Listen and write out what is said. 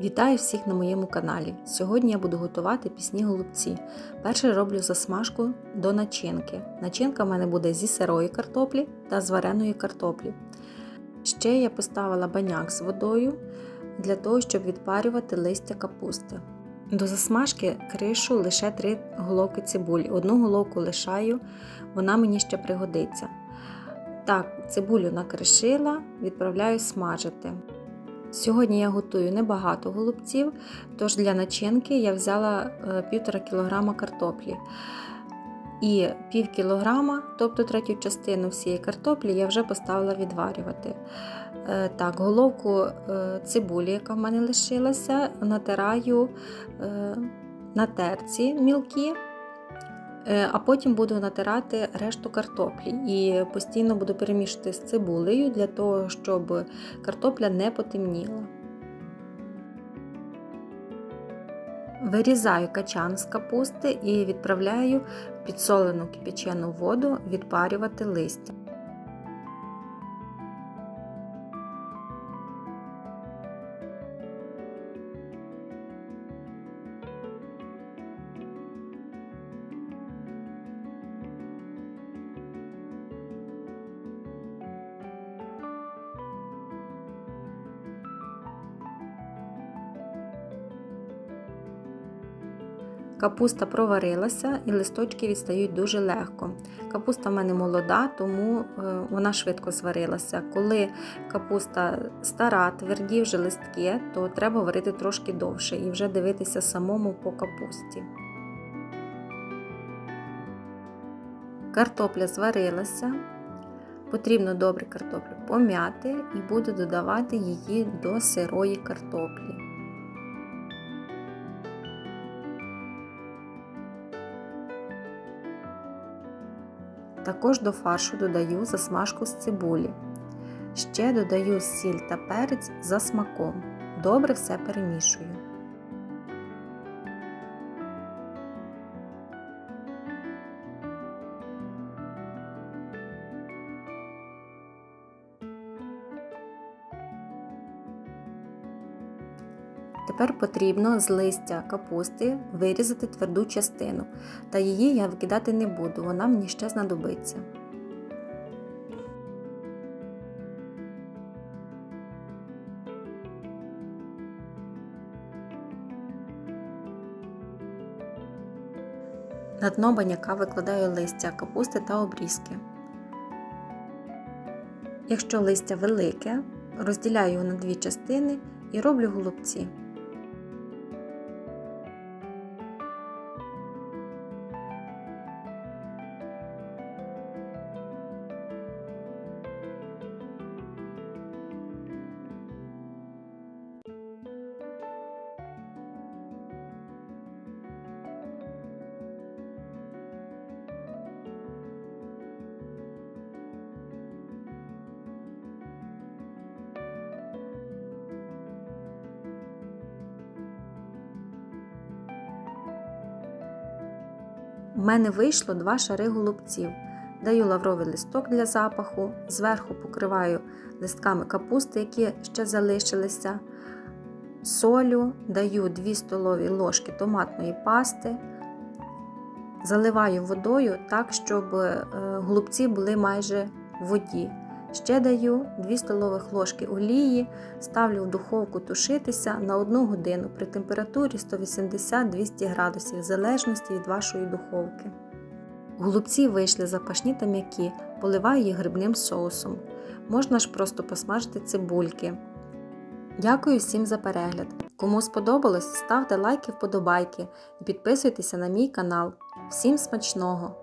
Вітаю всіх на моєму каналі. Сьогодні я буду готувати пісні голубці. Перше роблю засмажку до начинки. Начинка в мене буде зі сирої картоплі та з вареної картоплі. Ще я поставила баняк з водою для того, щоб відпарювати листя капусти. До засмажки кришу лише три головки цибулі. Одну головку лишаю, вона мені ще пригодиться. Так, цибулю накришила, відправляю смажити. Сьогодні я готую небагато голубців, тож для начинки я взяла 1,5 кг картоплі. І пів кілограма, тобто третю частину всієї картоплі, я вже поставила відварювати. Е, Так, головку е, цибулі, яка в мене лишилася, натираю е, на терці мілкі, е, а потім буду натирати решту картоплі і постійно буду перемішувати з цибулею для того, щоб картопля не потемніла. Вирізаю качан з капусти і відправляю в підсолену кипячену воду відпарювати листя. Капуста проварилася і листочки відстають дуже легко. Капуста в мене молода, тому вона швидко зварилася. Коли капуста стара, тверді вже листки, то треба варити трошки довше і вже дивитися самому по капусті. Картопля зварилася. Потрібно добре картоплю пом'яти і буду додавати її до сирої картоплі. Також до фаршу додаю засмажку з цибулі. Ще додаю сіль та перець за смаком. Добре все перемішую. Тепер потрібно з листя капусти вирізати тверду частину, та її я викидати не буду, вона мені ще знадобиться. На дно баняка викладаю листя капусти та обрізки. Якщо листя велике, розділяю його на дві частини і роблю голубці. У мене вийшло два шари голубців. Даю лавровий листок для запаху, зверху покриваю листками капусти, які ще залишилися. Солю, даю 2 столові ложки томатної пасти, заливаю водою так, щоб голубці були майже в воді. Ще даю 2 столових ложки олії, ставлю в духовку тушитися на 1 годину при температурі 180-200 градусів, в залежності від вашої духовки. Голубці вийшли запашні та м'які, поливаю їх грибним соусом. Можна ж просто посмажити цибульки. Дякую всім за перегляд. Кому сподобалось, ставте лайки вподобайки і підписуйтеся на мій канал. Всім смачного!